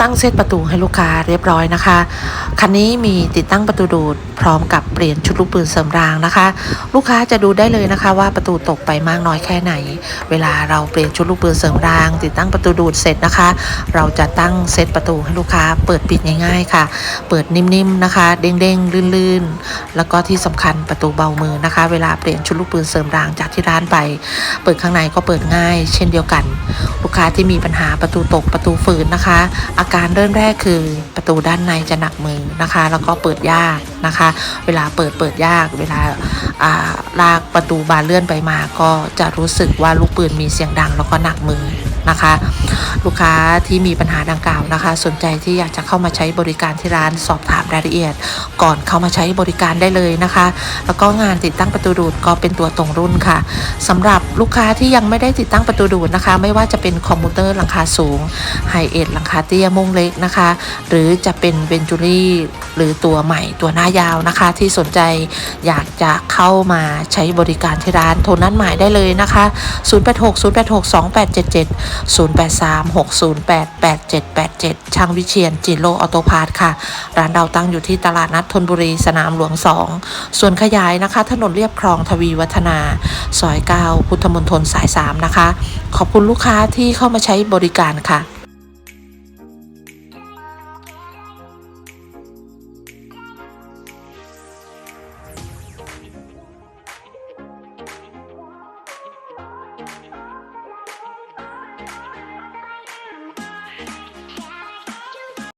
ตั้งเซตประตูให้ลูกค้าเรียบร้อยนะคะ คันนี้มีติดตั้งประตูดูดพร้อมกับเปลี่ยนชุดลูกปืนเสริมรางนะคะ ลูกค้าจะดูได้เลยนะคะว่าประตูตกไปมากน้อยแค่ไหน เวลาเราเปลี่ยนชุดลูกปืนเสริมราง ติดตั้งประตูดูดเสร็จนะคะ เราจะตั้งเซตประตูให้ลูกค้าเปิดปิดง่ายๆค่ะ เปิดนิ่มๆนะคะ เด้งๆลื่นๆ แล้วก็ที่สำคัญประตูเบามือนะคะ เวลาเปลี่ยนชุดลูกปืนเสริมรางจากที่ร้านไป เปิดข้างในก็เปิดง่าย เช่นเดียวกัน ลูกค้าที่มีปัญหาประตูตกประตูฝืนนะคะ อาการเริ่มแรกคือประตูด้านในจะหนักมือนะคะ แล้วก็เปิดยากนะคะ เวลาเปิดเปิดยาก เวลาลากประตูบานเลื่อนไปมา ก็จะรู้สึกว่าลูกปืนมีเสียงดังแล้วก็หนักมือ นะคะ ลูกค้าที่มีปัญหาดังกล่าวนะคะ สนใจที่อยากจะเข้ามาใช้บริการที่ร้านสอบถามรายละเอียด ก่อนเข้ามาใช้บริการได้เลยนะคะ แล้วก็งานติดตั้งประตูดูดก็เป็นตัวตรงรุ่นค่ะสำหรับลูกค้าที่ยังไม่ได้ติดตั้งประตูดูดนะคะ ไม่ว่าจะเป็นคอมพิวเตอร์หลังคาสูงไฮเอ็ดหลังคาเตี้ยมุ้งเล็กนะคะ หรือจะเป็นเวนจูรี่ หรือตัวใหม่ตัวหน้ายาวนะคะ ที่สนใจอยากจะเข้ามาใช้บริการที่ร้านโทรนัดหมายได้เลยนะคะ 0860862877 0836088787 ช่างวิเชียนจิโลออโตพาร์ทค่ะ ร้านเราตั้งอยู่ที่ตลาดนัดธนบุรีสนามหลวง 2 ส่วนขยายนะคะ ถนนเรียบคลองทวีวัฒนาซอย 9 พุทธมณฑลสาย 3 นะคะ ขอบคุณลูกค้าที่เข้ามาใช้บริการค่ะ